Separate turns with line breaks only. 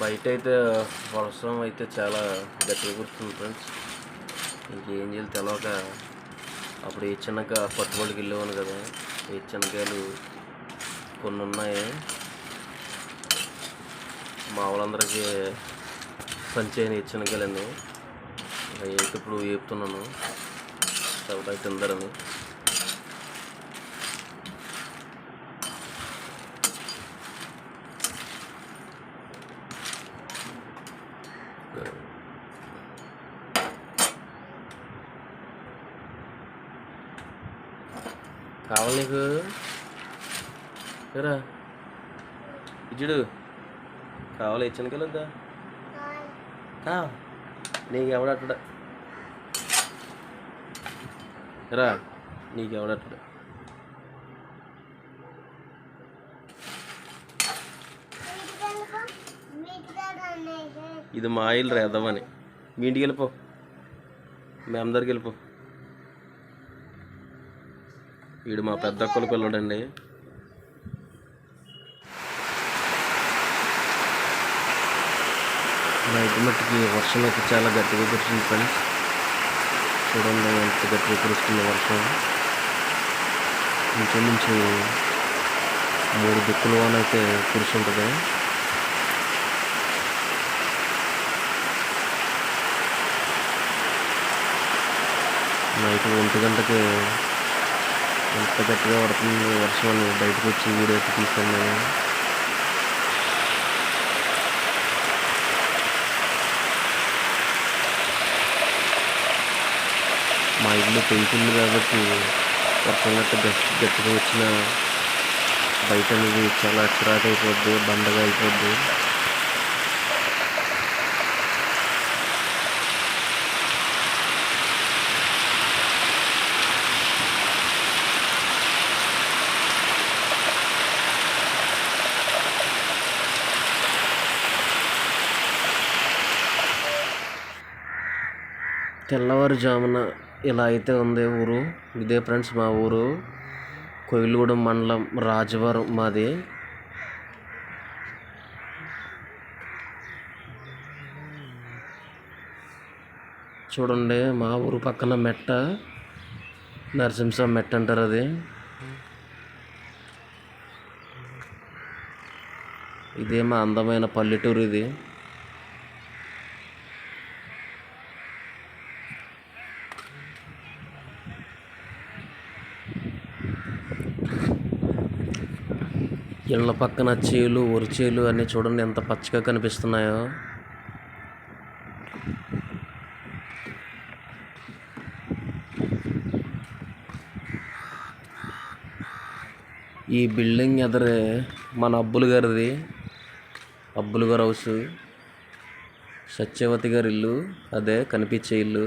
బయట అయితే వర్షం అయితే చాలా గట్టిగా కుడుతుంది ఫ్రెండ్స్ ఇంకేం చేయాలి తెలవక అప్పుడు ఏ చిన్నక పట్టుబడికి వెళ్ళేవాను కదా ఏ చిన్నకాయలు కొన్ని ఉన్నాయి. మా వాళ్ళందరికీ పంచైన ఏ చిన్నకాయలండి అవి ఇప్పుడు వేపుతున్నాను ఎవరైతే తిందరని. కావాలి నీకు? ఏరా ఇచ్చుడు. కావాలి ఇచ్చిన కదా కా. నీకు ఎవడట్టడా రా నీకు ఎవడట్టడా ఇది మా ఆయిల్ రేద్దామని మీ ఇంటికి వెళ్ళిపో. మీ అందరికి వెళ్ళిపో. వీడు మా పెద్ద అక్కల పిల్లడండి. నైట్ మట్టికి వర్షం అయితే చాలా గట్టిగా కురిసింది ఫ్రెండ్స్. చూడండి ఎంత గట్టిగా కురుస్తుంది వర్షం. ఇంచుమించు మూడు దిక్కులు అని అయితే ఉంటుంది. నైట్ ఒంటి గంటకి ఎంత గట్టిగా పడుతుంది వర్షం అని బయటకు వచ్చి వీడియో అయితే తీసాను నేను. మా ఇల్లు పెంచింది కాబట్టి వర్షం గట్ట గట్టి గట్టిగా వచ్చిన బయట అనేది చాలా చిరాకు అయిపోద్ది బండగా అయిపోద్ది. తెల్లవారుజామున ఇలా అయితే ఉంది ఊరు. ఇదే ఫ్రెండ్స్ మా ఊరు. కోయిలగూడెం మండలం రాజవరం మాది. చూడండి మా ఊరు పక్కన మెట్ట. నరసింహ మెట్ట అంటారు అది. ఇదే మా అందమైన పల్లెటూరు ఇది. ఇళ్ళ పక్కన చేలు వరిచేలు అన్నీ చూడండి ఎంత పచ్చగా కనిపిస్తున్నాయో. ఈ బిల్డింగ్ ఎదరే మన అబ్బులు గారిది అబ్బులు గారు హౌస్ సత్యవతి గారి ఇల్లు అదే కనిపించే ఇల్లు.